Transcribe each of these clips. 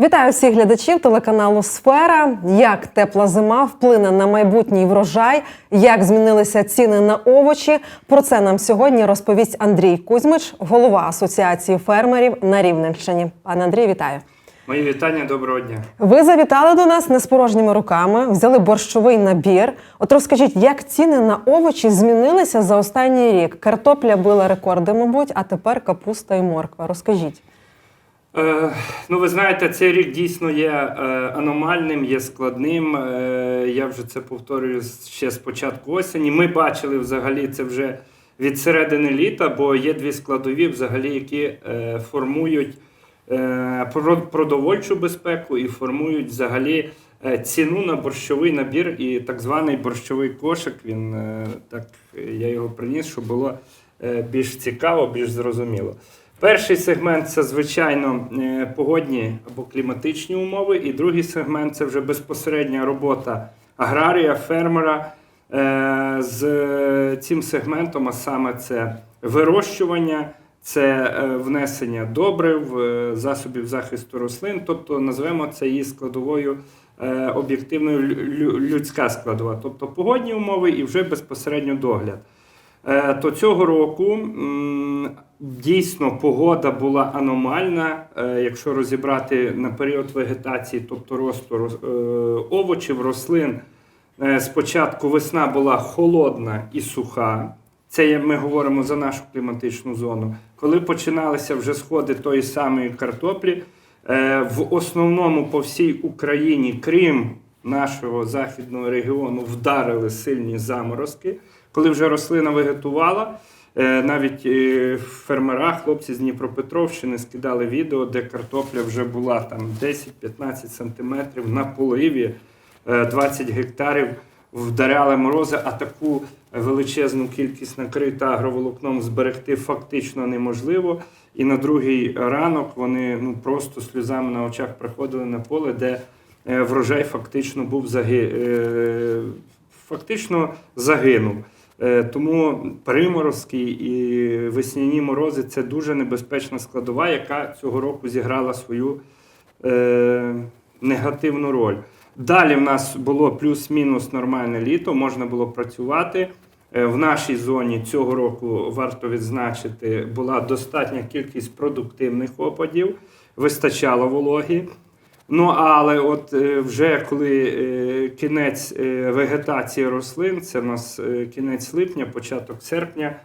Вітаю всіх глядачів телеканалу Сфера. Як тепла зима вплине на майбутній врожай, як змінилися ціни на овочі. Про це нам сьогодні розповість Андрій Кузьмич, голова асоціації фермерів на Рівненщині. Пане Андрій, вітаю. Мої вітання, доброго дня. Ви завітали до нас не з порожніми руками, взяли борщовий набір. От розкажіть, як ціни на овочі змінилися за останній рік? Картопля била рекорди, мабуть, а тепер капуста і морква. Розкажіть. Е, ну, ви знаєте, цей рік дійсно є е, аномальним, є складним. Е, я вже це повторюю ще з початку осені. Ми бачили взагалі це вже від середини літа, бо є дві складові, взагалі, які формують продовольчу безпеку і формують взагалі ціну на борщовий набір і так званий борщовий кошик. Він так я його приніс, щоб було більш цікаво, більш зрозуміло. Перший сегмент це звичайно е, погодні або кліматичні умови, і другий сегмент це вже безпосередня робота аграрія, фермера. Е, з цим сегментом, а саме це вирощування, це е, внесення добрив, е, засобів захисту рослин, тобто назвемо це її складовою е, об'єктивною лю- лю- людська складова, тобто погодні умови і вже безпосередньо догляд. Е, То цього року дійсно погода була аномальна. Е, Якщо розібрати на період вегетації, тобто росту е, овочів, рослин, спочатку весна була холодна і суха. Це ми говоримо за нашу кліматичну зону. Коли починалися вже сходи тої самої картоплі, в основному по всій Україні, крім нашого західного регіону, вдарили сильні заморозки. Коли вже рослина вегетувала, е, навіть е, фермера, хлопці з Дніпропетровщини скидали відео, де картопля вже була там 10-15 сантиметрів на поливі, е, 20 гектарів вдаряли морози, а таку величезну кількість накрита агроволокном зберегти фактично неможливо. І на другий ранок вони ну, просто сльозами на очах приходили на поле, де е, врожай фактично був заги... е, фактично загинув. Е, Тому приморозки і весняні морози це дуже небезпечна складова, яка цього року зіграла свою е, негативну роль. Далі в нас було плюс-мінус нормальне літо, можна було працювати. Е, В нашій зоні цього року варто відзначити, була достатня кількість продуктивних опадів, вистачало вологи. Ну, але от е, вже коли е, кінець е, вегетації рослин, це в нас кінець липня, початок серпня,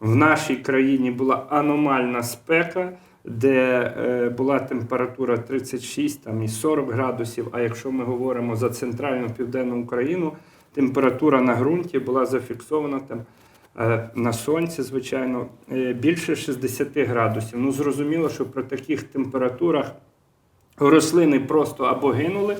в нашій країні була аномальна спека, де була температура 36 там, і 40 градусів. А якщо ми говоримо за центральну південну Україну, температура на ґрунті була зафіксована там. На сонці, звичайно, більше 60 градусів. Ну, зрозуміло, що при таких температурах рослини просто або гинули.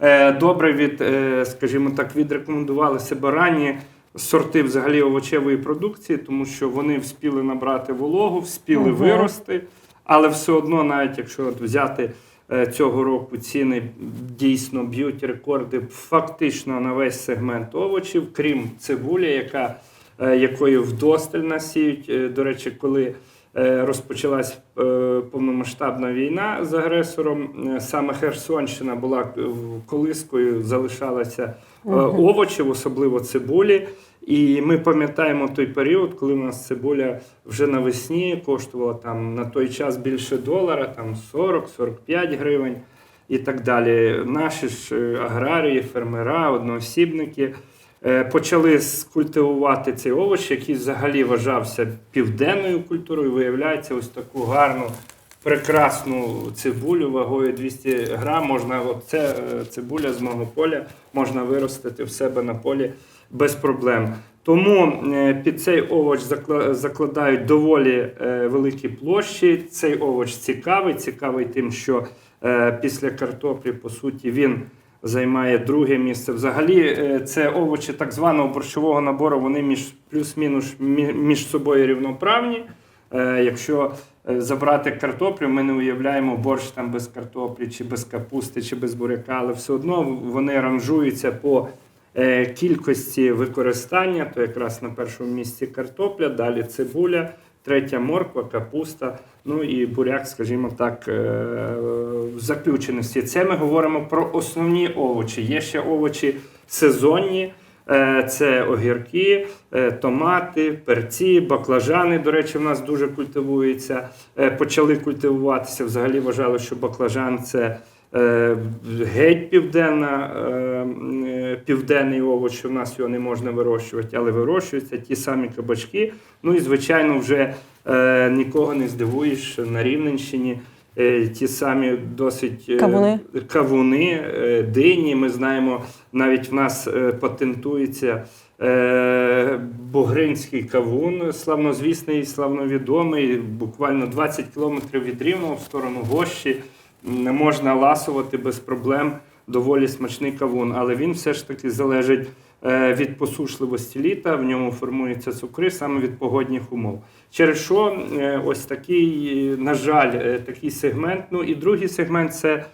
Е, Добре від, е, скажімо так, відрекомендували себе ранні сорти взагалі овочевої продукції, тому що вони вспіли набрати вологу, вспіли Ого. вирости, але все одно, навіть якщо от взяти е, цього року ціни дійсно б'ють рекорди фактично на весь сегмент овочів, крім цибулі, яка, якою вдосталь насіють. До речі, коли розпочалась е, повномасштабна війна з агресором. е, Саме Херсонщина була е, колискою, залишалася е, овочів, особливо цибулі. І ми пам'ятаємо той період, коли у нас цибуля вже навесні коштувала там на той час більше долара, там 40-45 гривень і так далі. Наші ж е, аграрії, фермера, одноосібники е, почали скультивувати цей овоч, який взагалі вважався південною культурою. Виявляється, ось таку гарну, прекрасну цибулю вагою 200 грам. Можна, оце е, цибуля з мого поля можна виростити в себе на полі без проблем. Тому е, під цей овоч закладають доволі е, великі площі. Цей овоч цікавий, цікавий тим, що е, після картоплі, по суті, він займає друге місце. Взагалі, е, це овочі так званого борщового набору, вони між плюс-мінус між собою рівноправні. Е, Якщо е, забрати картоплю, ми не уявляємо борщ там без картоплі, чи без капусти, чи без буряка, але все одно вони ранжуються по кількості використання, то якраз на першому місці картопля, далі цибуля, третя морква, капуста, ну і буряк, скажімо так, е, в заключеності. Це ми говоримо про основні овочі. Є ще овочі сезонні. Е, Це огірки, е, томати, перці, баклажани. До речі, в нас дуже культивуються. Почали культивуватися. Взагалі вважали, що баклажан це геть південна, е, е, південний овоч, що в нас його не можна вирощувати, але вирощуються ті самі кабачки. Ну і звичайно, вже е, нікого не здивуєш на Рівненщині. е, Ті самі досить е, Кавуни. кавуни, е, дині. Ми знаємо, навіть в нас е, патентується е, бугринський кавун, славнозвісний, славновідомий, буквально 20 кілометрів від Рівного в сторону Гощі. Можна ласувати без проблем. Доволі смачний кавун, але він все ж таки залежить е, від посушливості літа, в ньому формуються цукри саме від погодних умов. Через що е, ось такий, на жаль, е, такий сегмент. Ну і другий сегмент це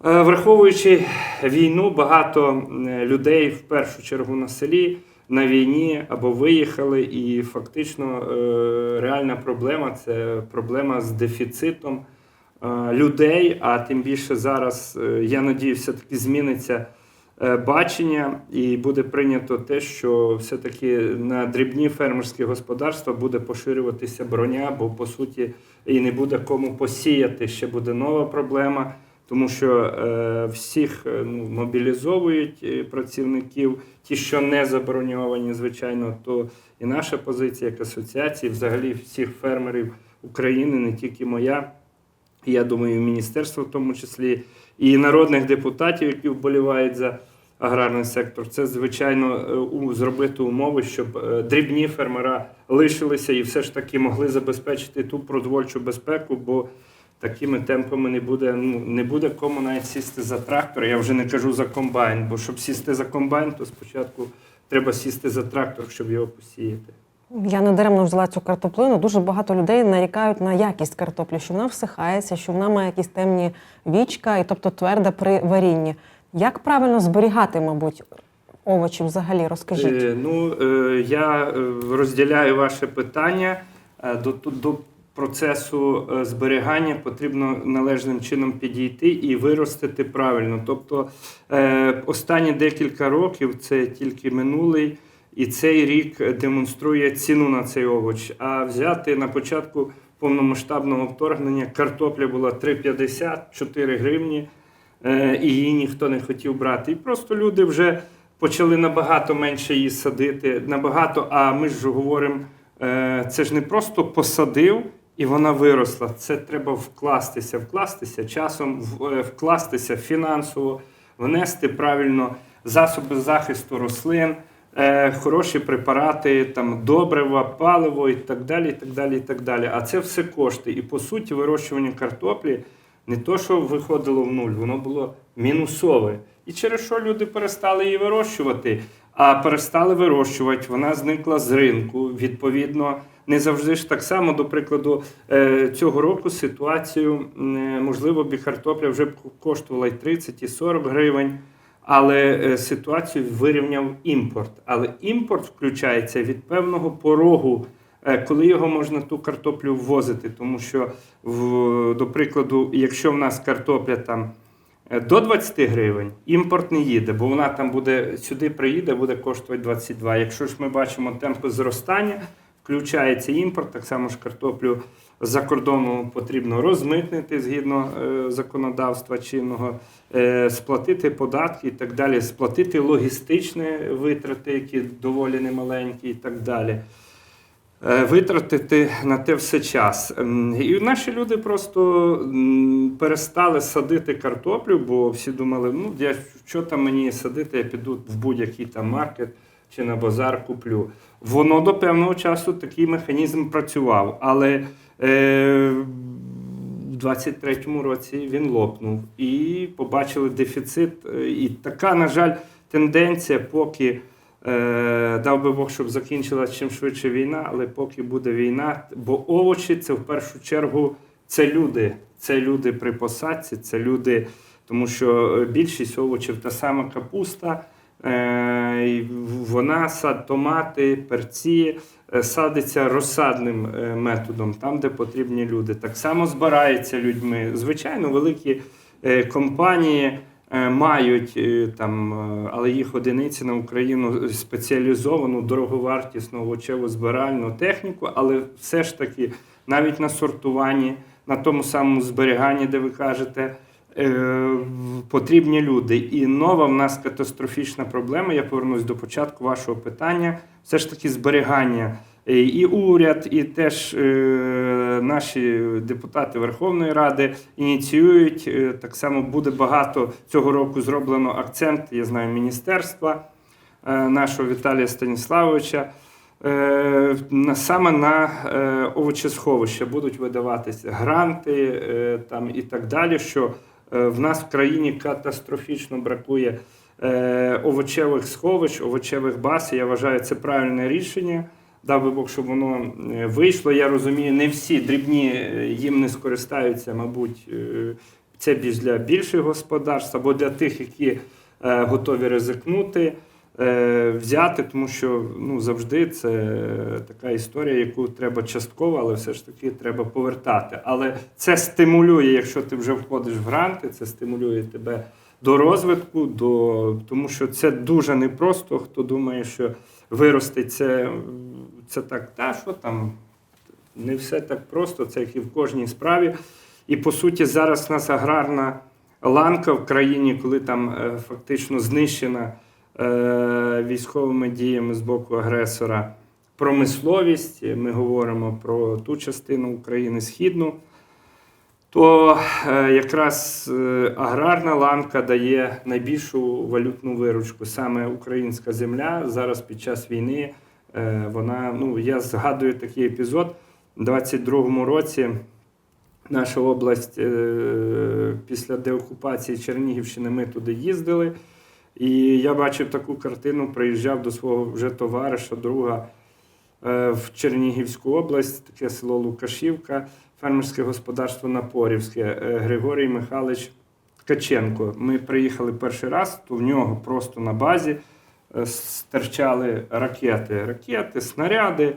враховуючи війну, багато людей в першу чергу на селі на війні або виїхали, і фактично реальна проблема це проблема з дефіцитом людей. А тим більше зараз, е, я надію, все-таки зміниться е, бачення, і буде прийнято те, що все-таки на дрібні фермерські господарства буде поширюватися броня, бо по суті і не буде кому посіяти. Ще буде нова проблема. Тому що е, всіх е, ну, мобілізовують е, працівників, ті, що не заброньовані, звичайно, то і наша позиція як асоціації, взагалі всіх фермерів України, не тільки моя, я думаю, і міністерство в тому числі, і народних депутатів, які вболівають за аграрний сектор, це звичайно е, зробити умови, щоб е, дрібні фермера лишилися і все ж таки могли забезпечити ту продовольчу безпеку, бо такими темпами не буде, ну, не буде кому навіть сісти за трактор. Я вже не кажу за комбайн, бо щоб сісти за комбайн, то спочатку треба сісти за трактор, щоб його посіяти. Я не даремно взяла цю картоплину. Дуже багато людей нарікають на якість картоплі, що вона всихається, що вона має якісь темні вічка, і тобто тверда при варінні. Як правильно зберігати, мабуть, овочі взагалі? Розкажіть. Е, ну, е, я е, розділяю ваше питання. Е, До, до, процесу е, зберігання потрібно належним чином підійти і виростити правильно. Тобто е, останні декілька років це тільки минулий. І цей рік демонструє ціну на цей овоч. А взяти на початку повномасштабного вторгнення картопля була 3,50, 4 гривні, е, і її ніхто не хотів брати. І просто люди вже почали набагато менше її садити. Набагато, а ми ж говоримо, е, це ж не просто посадив і вона виросла. Це треба вкластися, вкластися часом, е, вкластися фінансово, внести правильно засоби захисту рослин. Е, Хороші препарати, там добрива, паливо і так далі. і так далі, і так далі. А це все кошти. І по суті, вирощування картоплі не то, що виходило в нуль, воно було мінусове. І через що люди перестали її вирощувати. А перестали вирощувати, вона зникла з ринку. Відповідно, не завжди ж так само, до прикладу, е, цього року ситуацію, е, можливо, б картопля вже коштувала і 30, і 40 гривень. Але е, ситуацію вирівняв імпорт. Але імпорт включається від певного порогу, е, коли його можна ту картоплю ввозити. Тому що, в, до прикладу, якщо в нас картопля там е, до 20 гривень, імпорт не їде, бо вона там буде сюди приїде, буде коштувати 22. Якщо ж ми бачимо темпи зростання, включається імпорт, так само ж картоплю за кордону потрібно розмитнити згідно е, законодавства чинного, е, сплатити податки і так далі, сплатити логістичні витрати, які доволі немаленькі, і так далі. Е, Витратити на те все час. Ем, І наші люди просто перестали садити картоплю, бо всі думали, ну я що там мені садити, я піду в будь-який там маркет чи на базар куплю. Воно до певного часу такий механізм працював, але е, в 23-му році він лопнув і побачили дефіцит. Е, І така, на жаль, тенденція, поки е, дав би Бог, щоб закінчилася чим швидше війна, але поки буде війна, бо овочі це в першу чергу це люди. Це люди при посадці, це люди, тому що е, більшість овочів та сама капуста. Е, Вона сад томати, перці е, садиться розсадним е, методом, там, де потрібні люди. Так само збирається людьми. Звичайно, великі е, компанії е, мають е, там, е, але їх одиниці на Україну спеціалізовану дороговартісну овочеву збиральну техніку, але все ж таки навіть на сортуванні, на тому самому зберіганні, де ви кажете. Е, Потрібні люди. І нова в нас катастрофічна проблема. Я повернусь до початку вашого питання. Все ж таки зберігання. Е, І уряд, і теж е, наші депутати Верховної Ради ініціюють. Так само буде багато цього року зроблено акцент. Я знаю міністерства нашого Віталія Станіславовича. Саме на е, овочесховища будуть видаватися гранти там, і так далі. Що в нас в країні катастрофічно бракує е, овочевих сховищ, овочевих баз. Я вважаю, це правильне рішення. Дав би Бог, щоб воно е, вийшло. Я розумію, не всі дрібні е, їм не скористаються, мабуть, е, це більш для більших господарств або для тих, які е, готові ризикнути, е, взяти, тому що ну, завжди це така історія, яку треба частково, але все ж таки треба повертати. Але це стимулює, якщо ти вже входиш в гранти, це стимулює тебе до розвитку, до... тому що це дуже непросто. Хто думає, що виростить це, це так, та що там, не все так просто, це як і в кожній справі. І по суті, зараз у нас аграрна ланка в країні, коли там е, фактично знищена військовими діями з боку агресора промисловість. Ми говоримо про ту частину України східну. То е, якраз е, аграрна ланка дає найбільшу валютну виручку. Саме українська земля зараз під час війни. е, Вона, ну, я згадую такий епізод. У 22-му році наша область е, після деокупації Чернігівщини ми туди їздили. І я бачив таку картину, приїжджав до свого вже товариша, друга е, в Чернігівську область, таке село Лукашівка, фермерське господарство Напорівське, е, Григорій Михайлович Ткаченко. Ми приїхали перший раз, то в нього просто на базі е, стирчали ракети. Ракети, снаряди.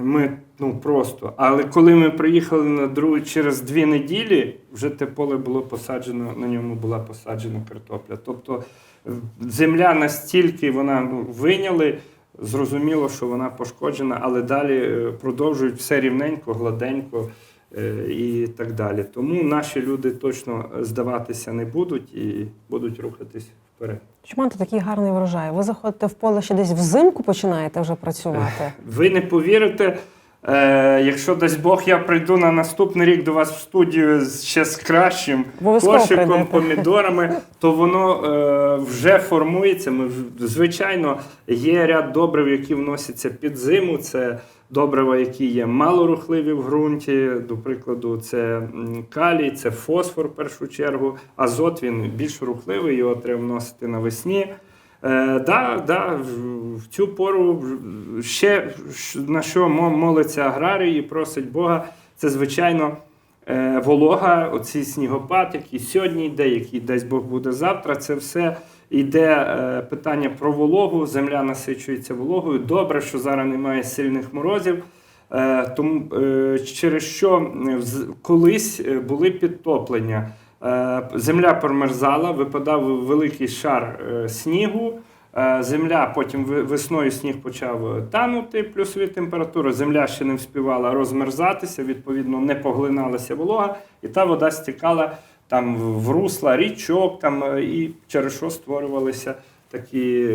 Ми ну просто. Але коли ми приїхали на другу через дві неділі, вже те поле було посаджено, на ньому була посаджена картопля. Тобто е, земля настільки вона ну, виняли, зрозуміло, що вона пошкоджена, але далі е, продовжують все рівненько, гладенько е, і так далі. Тому наші люди точно здаватися не будуть і будуть рухатись вперед. Чому маєте такий гарний врожай? Ви заходите в поле ще десь взимку починаєте вже працювати. Ви не повірите. Е, якщо дасть Бог, я прийду на наступний рік до вас в студію ще з кращим Обов'язково кошиком, прийдете. помідорами, то воно е, вже формується. Ми, в- звичайно, є ряд добрив, які вносяться під зиму. Це добрива, які є малорухливі в ґрунті. До прикладу, це м, калій, це фосфор в першу чергу. Азот він більш рухливий, його треба вносити навесні. Е, да, да, в- цю пору ще на що молиться аграрій і просить Бога, це звичайно е, волога, оцей снігопад, який сьогодні йде, який дасть Бог буде завтра. Це все йде е, питання про вологу. Земля насичується вологою. Добре, що зараз немає сильних морозів. Тому через що колись були підтоплення. Е, Земля промерзала, випадав великий шар е, снігу. Е, Земля потім весною сніг почав танути, плюсові температури. Земля ще не вспівала розмерзатися, відповідно, не поглиналася волога, і та вода стікала там в русла річок, там, і через що створювалися такі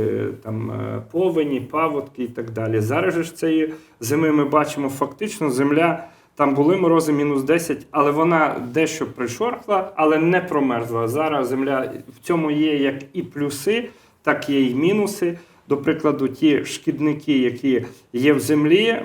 там повені, паводки і так далі. Зараз ж цієї зими ми бачимо фактично земля. Там були морози мінус 10, але вона дещо пришорхла, але не промерзла. Зараз земля в цьому є як і плюси, так є і мінуси. До прикладу, ті шкідники, які є в землі,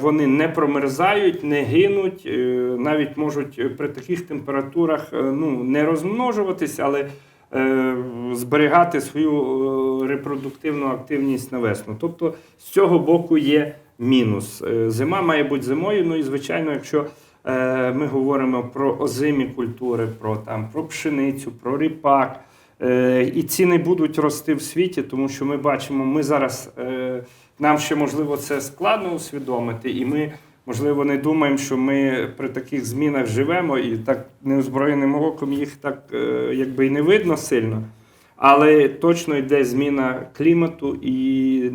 вони не промерзають, не гинуть, е, навіть можуть при таких температурах е, ну, не розмножуватись, але е, зберігати свою репродуктивну активність на весну. Тобто з цього боку є мінус. Е, Зима має бути зимою. Ну і звичайно, якщо е, ми говоримо про озимі культури, про там про пшеницю, про ріпак. Е, І ціни будуть рости в світі, тому що ми бачимо, ми зараз нам ще можливо це складно усвідомити, і ми, можливо, не думаємо, що ми при таких змінах живемо, і так неозброєним оком їх так якби і не видно сильно. Але точно йде зміна клімату, і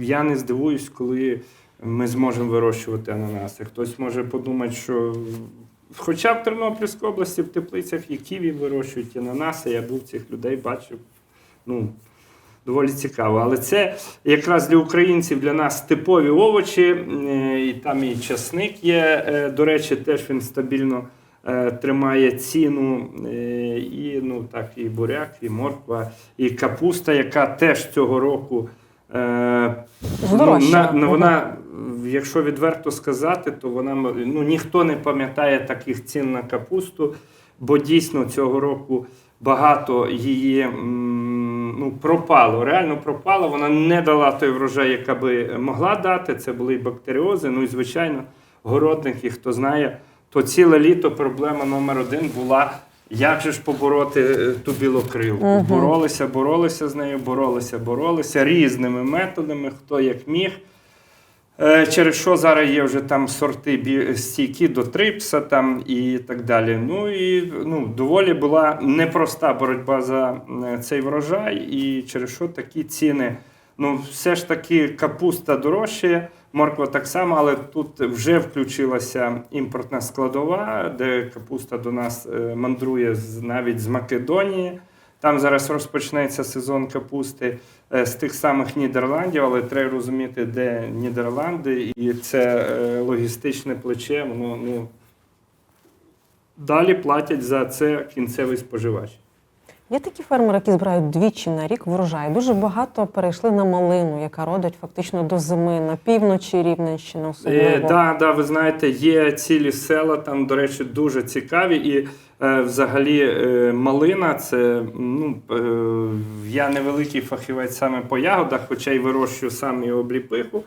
я не здивуюсь, коли ми зможемо вирощувати ананаси. Хтось може подумати, що хоча в Тернопільській області в теплицях і ківі вирощують і ананаси, я був цих людей, бачив. Ну, доволі цікаво. Але це якраз для українців, для нас типові овочі, е, і там і часник є. е, До речі, теж він стабільно тримає ціну. е, І ну, так, і буряк, і морква, і капуста, яка теж цього року. е, Здорожчала. на- на- вона, якщо відверто сказати, то вона ну, ніхто не пам'ятає таких цін на капусту, бо дійсно цього року багато її ну, пропало. Реально пропало. Вона не дала той врожай, яка би могла дати. Це були і бактеріози. Ну і звичайно, городники, хто знає, то ціле літо проблема номер один була. Як же ж побороти е, ту білокрилку? Мгм. Боролися, боролися з нею, боролися, боролися різними методами, хто як міг. Е, Через що зараз є вже там сорти стійкі до трипса там і так далі. Ну і ну, доволі була непроста боротьба за е, цей врожай, і через що такі ціни. Ну, все ж таки капуста дорожчає, морква так само, але тут вже включилася імпортна складова, де капуста до нас е, мандрує навіть з Македонії. Там зараз розпочнеться сезон капусти е, з тих самих Нідерландів, але треба розуміти, де Нідерланди, і це е, логістичне плече. Воно ну, далі платять за це кінцевий споживач. Є такі фермери, які збирають двічі на рік врожай. Дуже багато перейшли на малину, яка родить фактично до зими на півночі Рівненщини. Е, да, да, ви знаєте, є цілі села, там, до речі, дуже цікаві. І е, взагалі е, малина це ну, е, я невеликий фахівець саме по ягодах, хоча й вирощую сам і обліпиху.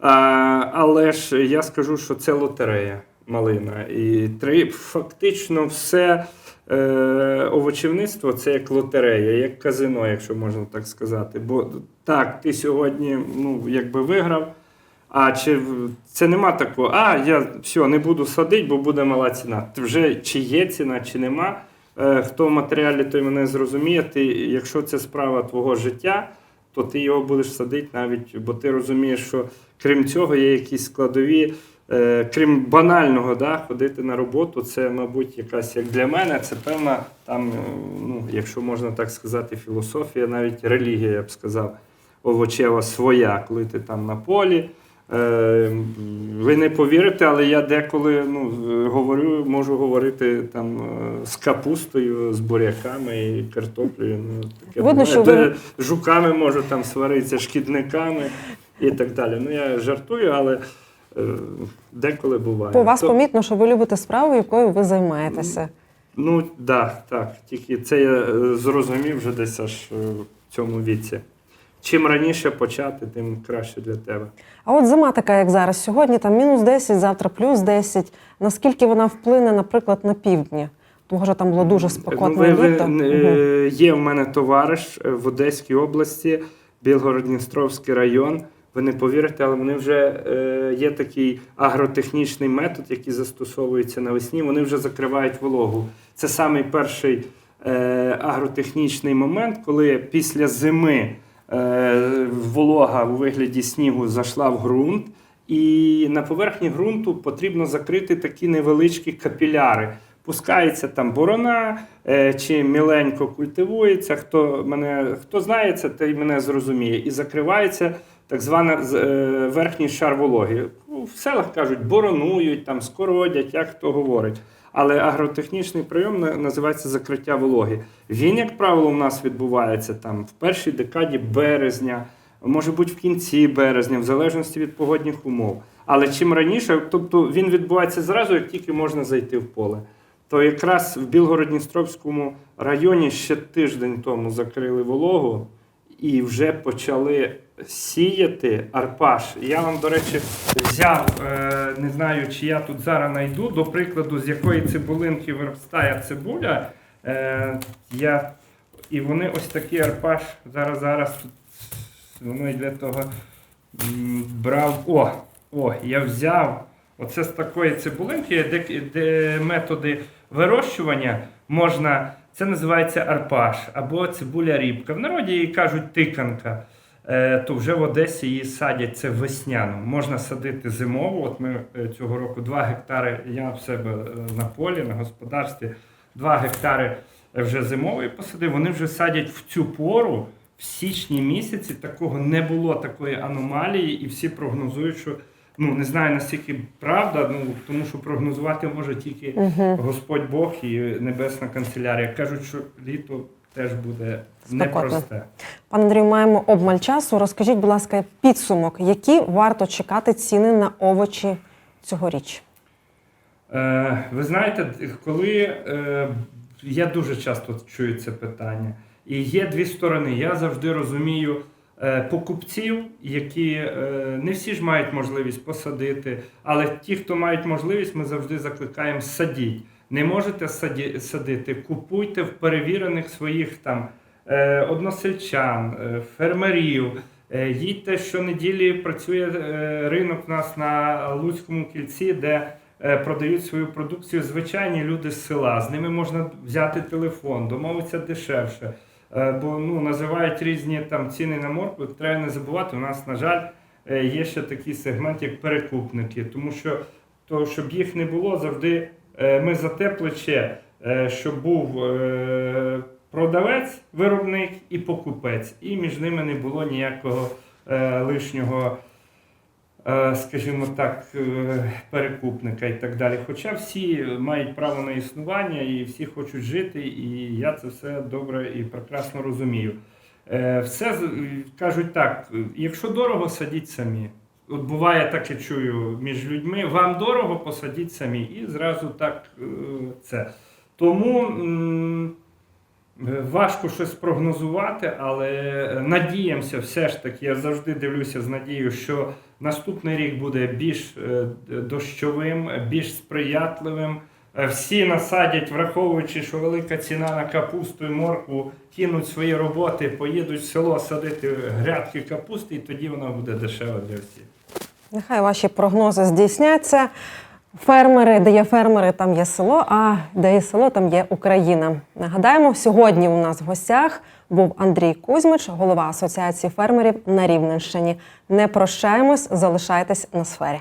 А, але ж я скажу, що це лотерея малина. І три, фактично все е, овочівництво це як лотерея, як казино, якщо можна так сказати. Бо так, ти сьогодні ну, якби виграв. А чи це нема такого, а я все, не буду садити, бо буде мала ціна. Вже чи є ціна, чи нема. Е, хто в матеріалі, той мене зрозуміє. Ти, якщо це справа твого життя, то ти його будеш садити навіть, бо ти розумієш, що крім цього є якісь складові, е, крім банального, да, ходити на роботу, це, мабуть, якась як для мене, це певна там, е, ну, якщо можна так сказати, філософія, навіть релігія, я б сказав, овочева своя, коли ти там на полі. Е, Ви не повірите, але я деколи ну, говорю, можу говорити там з капустою, з буряками і картоплею. Ну, таке Видно, що ви- жуками можу там сваритися, шкідниками і так далі. Ну я жартую, але деколи буває. По вас То- помітно, що ви любите справу, якою ви займаєтеся. Ну да, так. Тільки це я е, зрозумів вже десь аж е, в цьому віці. Чим раніше почати, тим краще для тебе. А от зима така, як зараз, сьогодні там мінус 10, завтра плюс 10. Наскільки вона вплине, наприклад, на півдні? Тому що там було дуже спекотне Ну, літо. е, Є в мене товариш е, в Одеській області, Білгород-Дністровський район. Ви не повірите, але вони вже е, є такий агротехнічний метод, який застосовується навесні. Вони вже закривають вологу. Це самий перший е, агротехнічний момент, коли після зими е, волога у вигляді снігу зайшла в ґрунт, і на поверхні ґрунту потрібно закрити такі невеличкі капіляри. Пускається там борона е, чи міленько культивується. Хто мене хто знає це, той мене зрозуміє. І закривається так звана е, верхній шар вологи. Ну, В селах кажуть, боронують, там скородять, як хто говорить. Але агротехнічний прийом називається закриття вологи. Він, як правило, у нас відбувається там в першій декаді березня, може бути в кінці березня, в залежності від погодних умов. Але чим раніше, тобто він відбувається зразу, як тільки можна зайти в поле. То якраз в Білгород-Дністровському районі ще тиждень тому закрили вологу і вже почали сіяти арпаш. Я вам, до речі, взяв, е, не знаю, чи я тут зараз знайду, до прикладу, з якої цибулинки виростає цибуля. Е, я І вони ось такий арпаш. Зараз, зараз тут воно йде того. Брав. О! О, я взяв. Оце з такої цибулинки, де, де методи вирощування можна. Це називається арпаш або цибуля рібка. В народі її кажуть тиканка. Е, то вже в Одесі її садять це весняну. Можна садити зимово. От ми е, цього року 2 гектари, я в себе е, на полі, на господарстві, 2 гектари вже зимової посадив. Вони вже садять в цю пору, в січні місяці. Такого не було такої аномалії, і всі прогнозують, що ну не знаю наскільки правда, ну тому що прогнозувати може тільки Господь Бог і Небесна канцелярія. Кажуть, що літо теж буде Спекотно. непросте. Пане Андрію, маємо обмаль часу. Розкажіть, будь ласка, підсумок, які варто чекати ціни на овочі цьогоріч? Е, ви знаєте, коли е, я дуже часто чую це питання, і є дві сторони. Я завжди розумію покупців, які е, не всі ж мають можливість посадити, але ті, хто мають можливість, ми завжди закликаємо садіть. Не можете садити, купуйте в перевірених своїх там е, односельчан, е, фермерів. Е, Їдьте щонеділі працює е, ринок у нас на Луцькому кільці, де е, продають свою продукцію звичайні люди з села. З ними можна взяти телефон, домовитися дешевше. Е, Бо ну, називають різні там ціни на моркву. Треба не забувати, у нас, на жаль, е, є ще такий сегмент, як перекупники. Тому що то, щоб їх не було, завжди е, ми за те плече, щоб був продавець, виробник і покупець. І між ними не було ніякого лишнього, скажімо так, е, перекупника і так далі. Хоча всі мають право на існування і всі хочуть жити, і я це все добре і прекрасно розумію. Е, Все кажуть так: якщо дорого, садіть самі. От буває так, я чую між людьми, вам дорого, посадіть самі. І зразу так е, це. Тому е, важко щось прогнозувати, але надіємося, все ж таки, я завжди дивлюся з надією, що наступний рік буде більш е, дощовим, більш сприятливим. Е, Всі насадять, враховуючи, що велика ціна на капусту і моркву, кинуть свої роботи, поїдуть в село садити грядки капусти, і тоді вона буде дешева для всіх. Нехай ваші прогнози здійсняться. Фермери, де є фермери, там є село, а де є село, там є Україна. Нагадаємо, сьогодні у нас в гостях був Андрій Кузьмич, голова Асоціації фермерів на Рівненщині. Не прощаємось, залишайтесь на сфері.